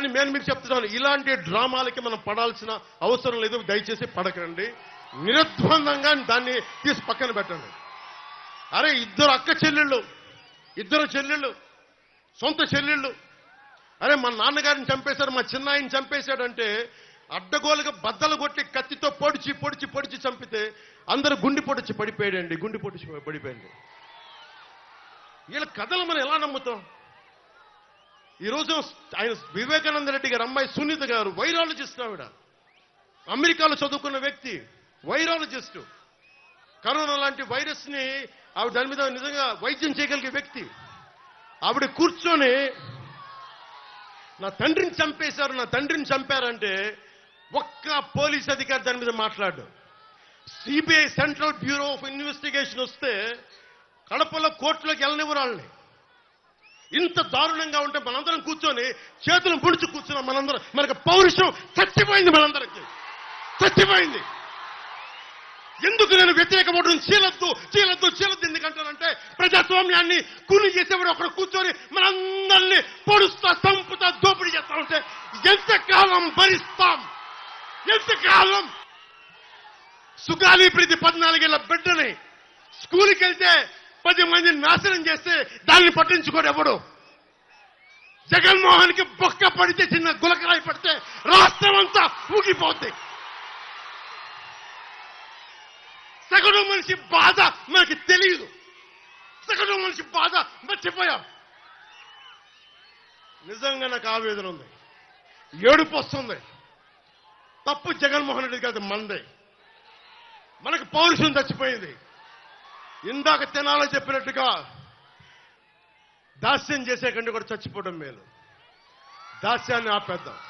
కానీ నేను మీకు చెప్తున్నాను ఇలాంటి డ్రామాలకి మనం పడాల్సిన అవసరం లేదు దయచేసి పడకండి. నిర్ద్వందంగా దాన్ని తీసి పక్కన పెట్టండి. అరే ఇద్దరు అక్క చెల్లెళ్ళు ఇద్దరు చెల్లెళ్ళు సొంత చెల్లెళ్ళు. అరే మా నాన్నగారిని చంపేశాడు మా చిన్నాయిని చంపేశాడంటే అడ్డగోలుగా బద్దలు కొట్టి కత్తితో పొడిచి పొడిచి పొడిచి చంపితే అందరూ గుండి పొడిచి పడిపోయాడండి గుండి పొడిచి పడిపోయింది వీళ్ళ కథలు మనం ఎలా నమ్ముతాం? ఈరోజు ఆయన వివేకానంద రెడ్డి గారు అమ్మాయి సునీత గారు వైరాలజిస్ట్ ఆవిడ. అమెరికాలో చదువుకున్న వ్యక్తి వైరాలజిస్ట్. కరోనా లాంటి వైరస్ని ఆవిడ దాని మీద నిజంగా వైద్యం చేయగలిగే వ్యక్తి. ఆవిడ కూర్చొని నా తండ్రిని చంపేశారు నా తండ్రిని చంపారంటే ఒక్క పోలీస్ అధికారి దాని మీద మాట్లాడు. CBI central bureau of investigation వస్తే కడపలో కోర్టులోకి వెళ్ళనివ్వరాళ్ళని ఇంత దారుణంగా ఉంటే మనందరం కూర్చొని చేతులు పుడిచి కూర్చున్నాం మనందరం. మనకు పౌరుషం చచ్చిపోయింది మనందరికి. చచ్చిపోయింది. ఎందుకు నేను వ్యతిరేక ఓటును చీలద్దు చీలద్దు చీలద్దు ఎందుకంటానంటే ప్రజాస్వామ్యాన్ని కూలి చేసేవాడు ఒకడు కూర్చొని మనందరినీ పొడుస్తా చంపుతా దోపిడీ చేస్తా ఉంటే ఎంతకాలం భరిస్తాం? ఎంతకాలం? సుగాలి ప్రీతి పద్నాలుగేళ్ళ బిడ్డని స్కూల్కి వెళ్తే పది మందిని నాశనం చేస్తే దాన్ని పట్టించుకోడు ఎవడు జగన్మోహన్కి బొక్క పడితే చిన్న గులకరాయి పడితే రాష్ట్రం అంతా ఊగిపోద్ది. సగటు మనిషి బాధ మనకి తెలియదు సగటు మనిషి బాధ మర్చిపోయాం. నిజంగా నాకు ఆవేదన ఉంది. ఏడుపు వస్తుంది. తప్పు జగన్మోహన్ రెడ్డి కాదు మనదే మనకు పౌరుషం చచ్చిపోయింది. ఇందాక తినాలో చెప్పినట్టుగా దాస్యం చేసే కంటే కూడా చచ్చిపోవడం మేలు. దాస్యాన్ని ఆపేద్దాం.